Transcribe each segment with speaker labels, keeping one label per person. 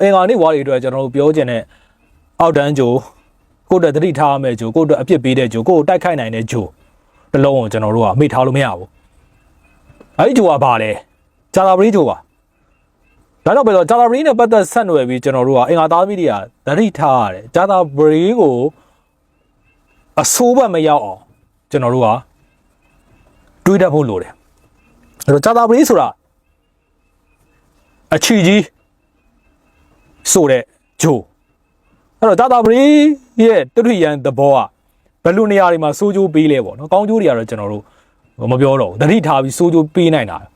Speaker 1: အင်္ဂါနေ့ဝါတွေအတွက်ကျွန်တော်တို့ပြောချင်တဲ့အောက်တန်းဂျိုကိုယ့်အတွက်သတိထားရမယ့်ဂျိုကိုယ့်အတွက်အပြစ်ပေးတဲ့ဂျိုကိုယ့်ကိုတိုက်ခိုက်နိုင်တဲ့ဂျိုတစ်လုံးကိုကျွန်တော်တို့ကမိထားလို့မရဘူးအဲ့ဒီဂျိုကဘာလဲဂျာတာပရီဂျိုပါဒါကြောင့်ပဲတော့ဂျာတာပရီနဲ့ပတ်သက်ဆက်နွယ်ပြီးကျွန်တော်တို့ကအင်္ဂါသားမီဒီယာသတိထားရတယ်ဂျာတာပရီကိုအဆိုးဘက်မရောက်အောင်ကျွန်တော်တို့ကတွေးတတ်ဖို့လိုတယ်အဲ့တော့ဂျာတာပရီဆိုတာအချီကြီး ဆိုတဲ့ဂျိုအဲ့တော့ဂျာတာပရီရဲ့တထရန်သဘောကဘယ်လိုနေရာတွေမှာစိုးကြိုးပေးလဲပေါ့နော်ကောင်းကျိုးတွေကတော့ကျွန်တော်တို့မပြောတော့ဘူးသတိထားပြီးစိုးကြိုးပေးနိုင်တာအဲ့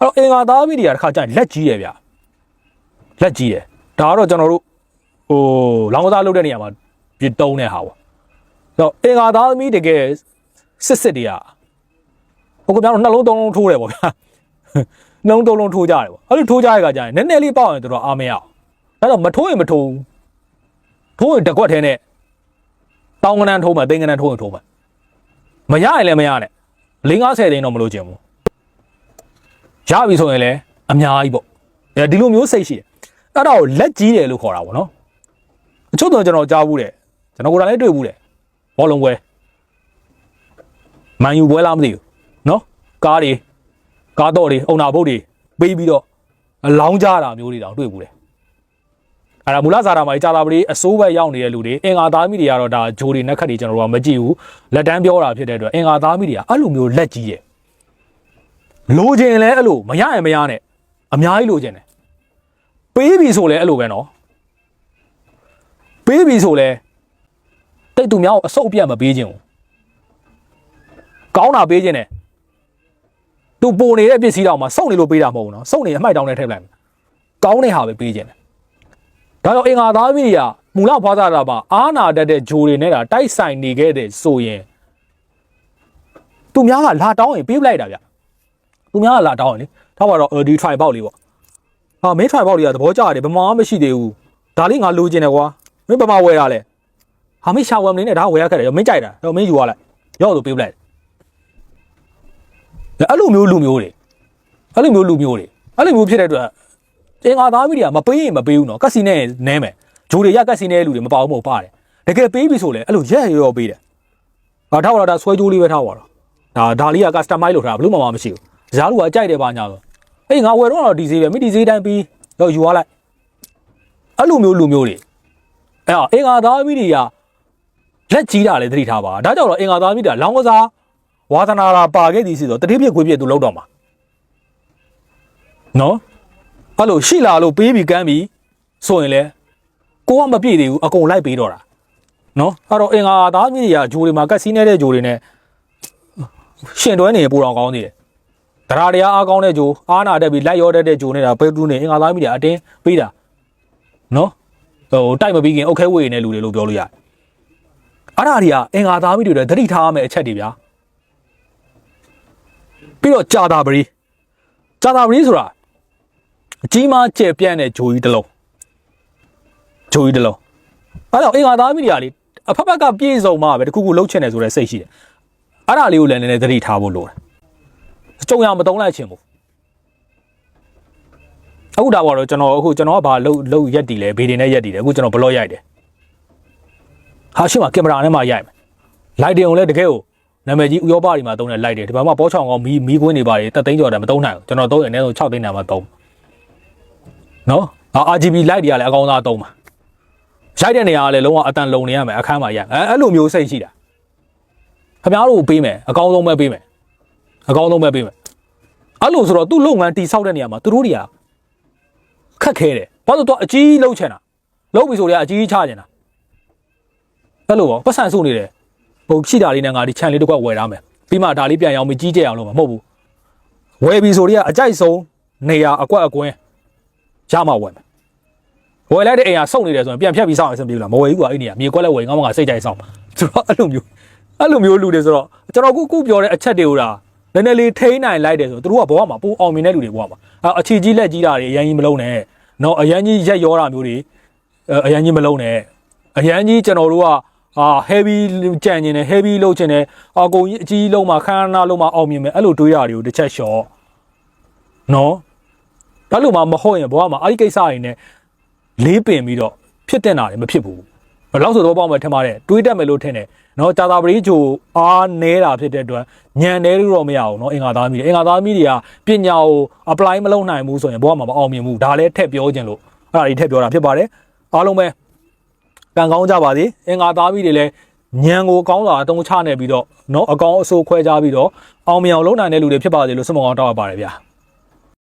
Speaker 1: တော့အင်္ဂါသားမီဒီယာတစ်ခါကျရင်လက်ကြီးရဗျလက်ကြီးတယ်ဒါကတော့ကျွန်တော်တို့ဟိုလောင်းကစားလုပ်တဲ့နေရာမှာပြတုံးတဲ့ဟာပေါ့တော့အင်္ဂါသားသမီးတကယ်စစ်စစ်တွေကဟိုကပြောင်းနှလုံးသုံးလုံးထိုးတယ်ပေါ့ဗျာနှလုံးသုံးလုံးထိုးကြတယ်ပေါ့အဲ့လိုထိုးကြရကကြရင်နည်းနည်းလေးပေါက်ရင်တို့အားမရအောင် ဒါတော့မထိုးရင်မထိုးဘူးထိုးရင်တကွက်ထဲနဲ့တောင်းကနန်းထိုးမှသိန်းကနန်းထိုးရင်ထိုးမှမရရင်လည်းမရနဲ့၄50သိန်းတော့မလို့ချင်ဘူးရပြီဆိုရင်လည်းအများကြီးပေါ့အဲဒီလိုမျိုးစိတ်ရှိတယ်အဲ့ဒါကိုလက်ကြီးတယ်လို့ခေါ်တာပေါ့နော်အချို့တော့ကျွန်တော်ကြားဘူးတယ်ကျွန်တော်ကိုယ်တိုင်လည်းတွေ့ဘူးတယ်ဘောလုံးပွဲမန်ယူပွဲလားမသိဘူးနော်ကားတွေကားတော့တွေအုံနာဘုတ်တွေပေးပြီးတော့အလောင်းကြတာမျိုးတွေတောင်တွေ့ဘူးတယ် အဲ့ဒါမူလဇာတာမှာကြာတာပလေးအစိုးဘက်ရောက်နေတဲ့လူတွေအင်္ဂါသားမိတွေကတော့ဒါဂျိုတွေနက်ခတ်တွေကျွန်တော်တို့ကမကြည့်ဘူးလက်တန်းပြောတာဖြစ်တဲ့အတွက်အင်္ဂါသားမိတွေကအဲ့လိုမျိုးလက်ကြီးရဲ့လိုချင်လဲအဲ့လိုမရရင်မရနဲ့အများကြီးလိုချင်တယ်ပေးပြီဆိုလဲအဲ့လိုပဲနော်ပေးပြီဆိုလဲတိတ်သူများကိုအဆုပ်ပြတ်မပေးခြင်းဘူးကောင်းတာပေးခြင်းတယ်သူပုံနေတဲ့ပစ္စည်းတောင်မှစုံနေလို့ပေးတာမဟုတ်ဘူးနော်စုံနေအမှိုက်တောင်းနဲ့ထည့်လိုက်မယ်ကောင်းတဲ့ဟာပဲပေးခြင်းတယ် ဒါကြောင့်အင်္ဂါသားမိတွေကမူလဖွားစားတာပါအာနာတတ်တဲ့ဂျိုတွေနဲ့တာတိုက်ဆိုင်နေခဲ့တဲ့ဆိုရင်သူများကလာတောင်းရင်ပေးပလိုက်တာဗျသူများကလာတောင်းရင်လေထားပါတော့ဒီ try ပေါက်လေးပေါ့ဟာမင်း try ပေါက်လေးကသဘောကျတယ်ဗမာမရှိသေးဘူးဒါလေးငါလိုချင်တယ်ကွာမင်းဗမာဝယ်ရလဲဟာမင်းရှာဝယ်မနေနဲ့ဒါဝယ်ရခက်တယ်မင်းကြိုက်တာတော့မင်းယူရလိုက်ရောက်လို့ပေးပလိုက်အဲ့လိုမျိုးလူမျိုးတွေအဲ့လိုမျိုးလူမျိုးတွေအဲ့လိုမျိုးဖြစ်တဲ့အတွက် အင်္ဂါသားမိတွေကမပေးရင်မပေးဘူးနော်ကက်စီနဲ့နဲမယ်ဂျိုတွေရကက်စီနဲ့လူတွေမပေါဘူးမဟုတ်ပါတယ်တကယ်ပေးပြီဆိုလဲအဲ့လိုရက်ရောပေးတယ်ဟာထောက်လာတာဆွဲကြိုးလေးပဲထောက်ပါတော့ဒါဒါလေးက customize လုပ်ထားတာဘလို့မှမရှိဘူးဇားလူကအကြိုက်တယ်ပါညာဆိုအေးငါဝယ်တော့တော့ဒီဈေးပဲမိဒီဈေးတိုင်းပြီးတော့ယူရလိုက်အဲ့လိုမျိုးလူမျိုးတွေအဲ့အင်္ဂါသားမိတွေကလက်ကြီးတာလည်းသတိထားပါဒါကြောင့်တော့အင်္ဂါသားမိတွေကလောင်းကစားဝါသနာလာပါခဲ့သည်ဆိုတော့တတိပြည့်ခွေးပြည့်သူလောက်တော့မှာနော် အဲ့လိုရှိလာလို့ပေးပြီးကမ်းပြီးဆိုရင်လေကိုကမပြည့်သေးဘူးအကုန်လိုက်ပေးတော့တာနော်အဲ့တော့အင်္ဂါသားမိတွေကဂျိုတွေမှာကတ်စီးနေတဲ့ဂျိုတွေနဲ့ရှင်တွဲနေပိုတော်ကောင်းသေးတယ်တရားတရားအားကောင်းတဲ့ဂျိုအားနာတက်ပြီးလိုက်ရောတတ်တဲ့ဂျိုနေတာပဲတူးနေအင်္ဂါသားမိတွေအတင်းပေးတာနော်ဟိုတိုက်မပြီးခင်အုတ်ခဲဝေနေတဲ့လူတွေလို့ပြောလို့ရတယ်အဲ့ဒါတွေကအင်္ဂါသားမိတွေတွေသတိထားရမယ့်အချက်တွေဗျာပြီးတော့ကြာတာပရီကြာတာပရီဆိုတာ အကြီးမားကျယ်ပြန့်တဲ့ဂျိုကြီးတစ်လုံးဂျိုကြီးတစ်လုံးအဲ့တော့အင်္ဂါသားမိတွေကလေအဖက်ဖက်ကပြည့်စုံမှပဲတခုခုလှုပ်ချင်တယ်ဆိုတဲ့စိတ်ရှိတယ်အဲ့ဒါလေးကိုလည်းနည်းနည်းသတိထားဖို့လိုတယ်ကြုံရမတုံးလိုက်ချင်ဘူးအခုဒါပါတော့ကျွန်တော်အခုကျွန်တော်ကဘာလှုပ်လှုပ်ရက်တည်လဲဘေးတွေနဲ့ရက်တည်တယ်အခုကျွန်တော်ဘလော့ရိုက်တယ်ဟာရှိမှကင်မရာနဲ့မှရိုက်မယ်လိုက်တင်ကိုလည်းတကယ်ကိုနာမည်ကြီးဥရောပတွေမှာသုံးတဲ့လိုက်တယ်ဒီမှာမှပေါ်ချောင်ကောင်မီးမီးကွင်းတွေပါတယ်တက်သိန်းကျော်တယ်မသုံးနိုင်ဘူးကျွန်တော်သုံးရင်အနည်းဆုံး6သိန်းတန်မှသုံး နော်အာ RGB light တွေကလည်းအကောင်းသားသုံးပါရိုက်တဲ့နေရာကလည်းလုံးဝအတန်လုံနေရမယ်အခန်းမှာရိုက်အဲအဲ့လိုမျိုးစိတ်ရှိတာခင်ဗျားတို့ပေးမယ်အကောင်းဆုံးပဲပေးမယ်အကောင်းဆုံးပဲပေးမယ်အဲ့လိုဆိုတော့သူ့လုပ်ငန်းတိဆောက်တဲ့နေရာမှာသူတို့တွေကခက်ခဲတယ်ဘာလို့တော့အကြီးလှုပ်ချင်တာလှုပ်ပြီဆိုတော့အကြီးချချင်တာအဲ့လိုပေါ့ပတ်စံစုနေတယ်ဟိုရှိတာလေးနဲ့ငါဒီခြံလေးတစ်ခွက်ဝယ်ထားမယ်ပြီးမှဒါလေးပြန်ရောင်းပြီးကြီးကျယ်အောင်လုပ်မှာမဟုတ်ဘူးဝယ်ပြီဆိုတော့အကြိုက်ဆုံးနေရာအကွက်အကွင်း ရမှဝယ်မယ်ဝယ်လိုက်တဲ့အိမ်ကစုံနေတယ်ဆိုရင်ပြန်ဖြတ်ပြီးစောင့်အောင်အဆင်ပြေလားမဝယ်ဘူးကွာအဲ့ဒီနေရာမြေကွက်လည်းဝယ်ငါမှငါစိတ်ကြိုက်စောင့်ဆိုတော့အဲ့လိုမျိုးအဲ့လိုမျိုးလူတွေဆိုတော့ကျွန်တော်ခုခုပြောတဲ့အချက်တွေကိုဒါနည်းနည်းလေးထိန်းနိုင်လိုက်တယ်ဆိုတော့တို့ကဘဝမှာပိုအောင်မြင်တဲ့လူတွေဘဝမှာအအချီကြီးလက်ကြီးတာတွေအရင်ကြီးမလုံးနဲ့နော်အရင်ကြီးရက်ရောတာမျိုးတွေအရင်ကြီးမလုံးနဲ့အရင်ကြီးကျွန်တော်တို့ကအာ heavy ကြံ့နေတယ် heavy လုပ်ချင်တယ်အကုန်ကြီးအကြီးလုံးမှာခန်းနာလုံးမှာအောင်မြင်မယ်အဲ့လိုတွေးတာတွေကိုတစ်ချက်လျှော့နော် ဒါလို့မှမဟုတ်ရင်ဘဝမှာအဲ့ဒီကိစ္စတွေနဲ့လေးပင်ပြီးတော့ဖြစ်တင်တာလည်းမဖြစ်ဘူးဘယ်လောက်ဆိုတော့ပေါ့မယ်ထင်ပါတယ်တွေးတတ်မယ်လို့ထင်တယ်နော်ကြာတာပရိချိုအားနေတာဖြစ်တဲ့အတွက်ညံနေလို့တော့မရဘူးနော်အင်္ဂါသားမိတွေအင်္ဂါသားမိတွေကပညာကို apply မလုပ်နိုင်ဘူးဆိုရင်ဘဝမှာမအောင်မြင်ဘူးဒါလည်းထည့်ပြောခြင်းလို့အဲ့ဒါတွေထည့်ပြောတာဖြစ်ပါတယ်အားလုံးပဲကံကောင်းကြပါစေအင်္ဂါသားမိတွေလည်းညံကိုကောင်းစွာအတုံးချနေပြီးတော့နော်အကောင်အဆိုးခွဲကြပြီးတော့အောင်မြင်အောင်လုပ်နိုင်တဲ့လူတွေဖြစ်ပါစေလို့ဆုမကောင်းတောက်ရပါတယ်ဗျာ